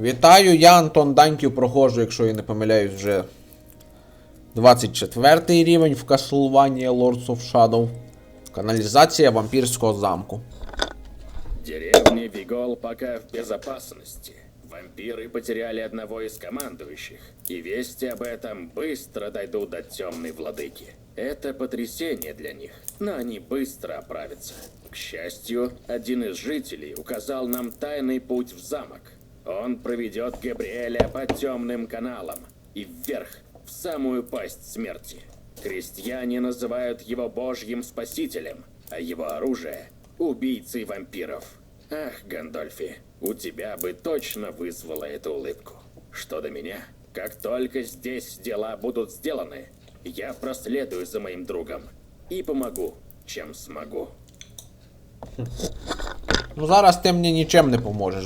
Вітаю, я Антон Даньків проходжу, якщо я не помиляюсь, вже 24 рівень в Castlevania Lords of Shadow. Каналізація вампірського замку. Деревня Вигол пока в безопасности. Вампиры потеряли одного из командующих, и вести об этом быстро дойдут до темной владыки. Это потрясение для них, но они быстро оправятся. К счастью, один из жителей указал нам тайный путь в замок. Он проведет Габриэля по темным каналам и вверх, в самую пасть смерти. Крестьяне называют его божьим спасителем, а его оружие — убийцей вампиров. Ах, Гандольфи, у тебя бы точно вызвала эту улыбку. Что до меня, как только здесь дела будут сделаны, я проследую за моим другом и помогу, чем смогу. Ну зараз ти мені нічим не поможеш,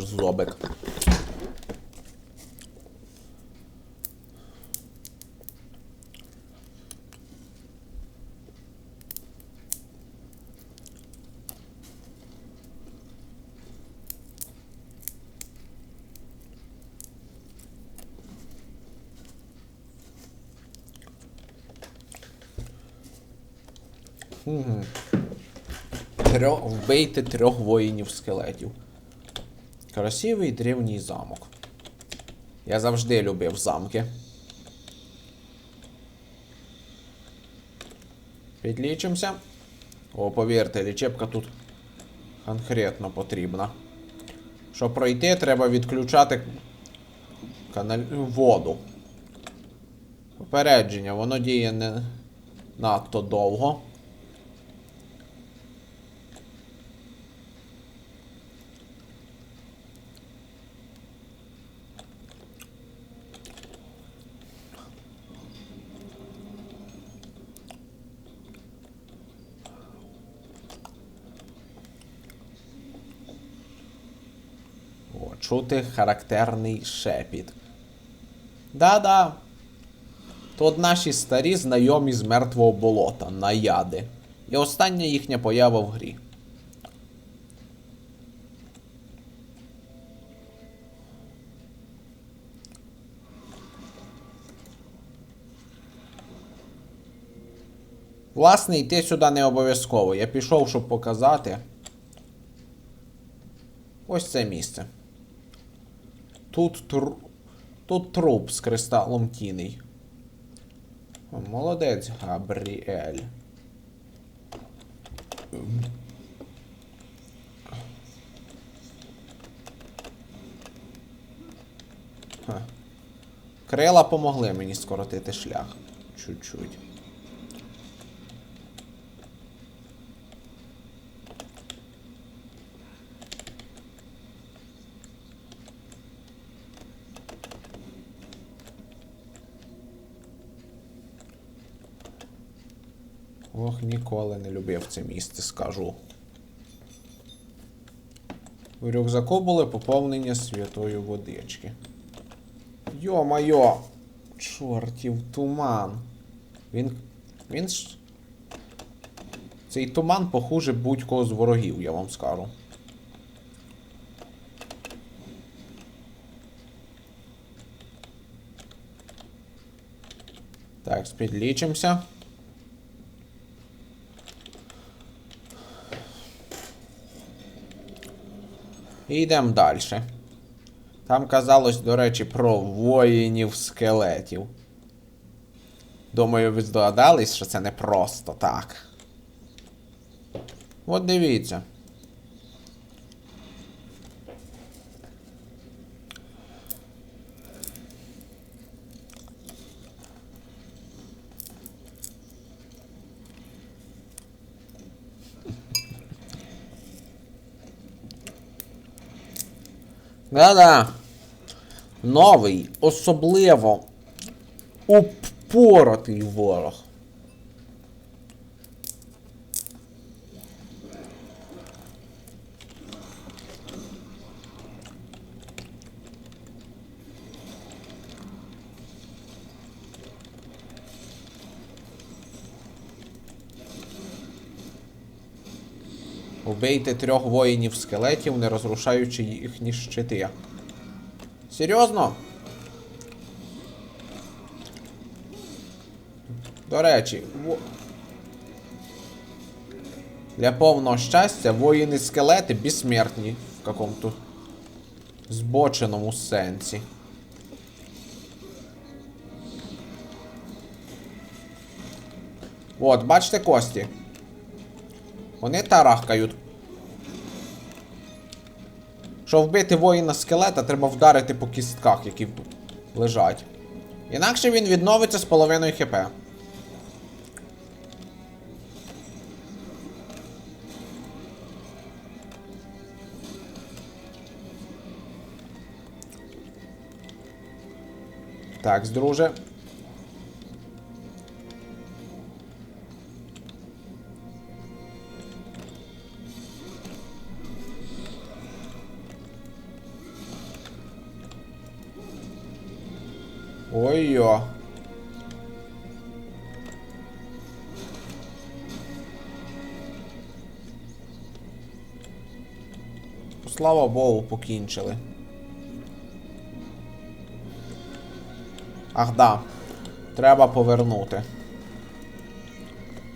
зобик. Трьох, вбийте трьох воїнів скелетів. Красивий древній замок. Я завжди любив замки. Підлічимося. О, повірте, лічебка тут конкретно потрібна. Щоб пройти, треба відключати каналь... воду. Попередження, воно діє не надто довго. О, чути характерний шепіт. Да-да. Тут наші старі знайомі з мертвого болота, наяди. І остання їхня поява в грі. Власне, йти сюди не обов'язково. Я пішов, щоб показати. Ось це місце. Тут тру... Тут труп з кристалом тіней. Молодець, Габріель. Крила помогли мені скоротити шлях. Чуть-чуть. Ох, ніколи не любив це місце, скажу. У рюкзаку були поповнення святої водички. Йо-майо! Чортів туман. Він. Він ж. Цей туман похуже будь-кого з ворогів, я вам скажу. Так, підлічимося. І йдемо далі. Там казалось, до речі, про воїнів скелетів. Думаю, ви здогадались, що це не просто так. От дивіться. Да-да. Новий, особливо упоротий ворог. Убийте трьох воїнів скелетів, не розрушаючи їхні щити. Серйозно? До речі, во... для повного щастя воїни скелети безсмертні в какому-то збоченому сенсі. От, бачите кості? Вони тарахкають. Щоб вбити воїна скелета, треба вдарити по кістках, які тут лежать. Інакше він відновиться з половиною хп. Так, друже. Ой-йо. Слава Богу, покінчили. Ах да. Треба повернути.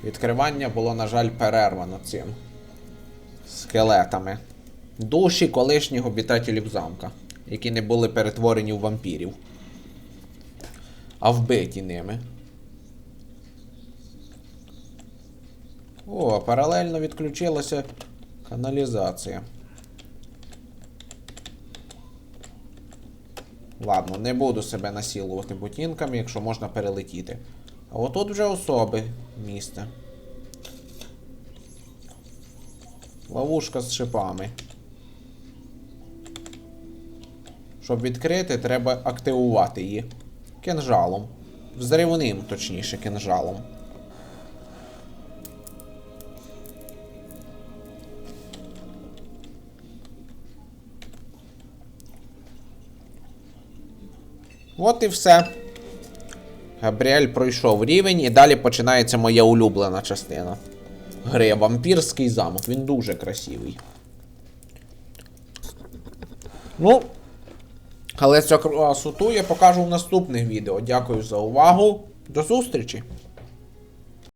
Відкривання було, на жаль, перервано цим скелетами. Душі колишніх обітателів замка, які не були перетворені в вампірів а вбиті ними. О, паралельно відключилася каналізація. Ладно, не буду себе насілувати ботинками, якщо можна перелетіти. А отут вже особи місце. Ловушка з шипами. Щоб відкрити, треба активувати її. Кинжалом. Взривним, точніше, кинжалом. От і все. Габріель пройшов рівень, і далі починається моя улюблена частина. Гри Вампірський замок. Він дуже красивий. Ну. Але цю красоту я покажу в наступних відео. Дякую за увагу. До зустрічі!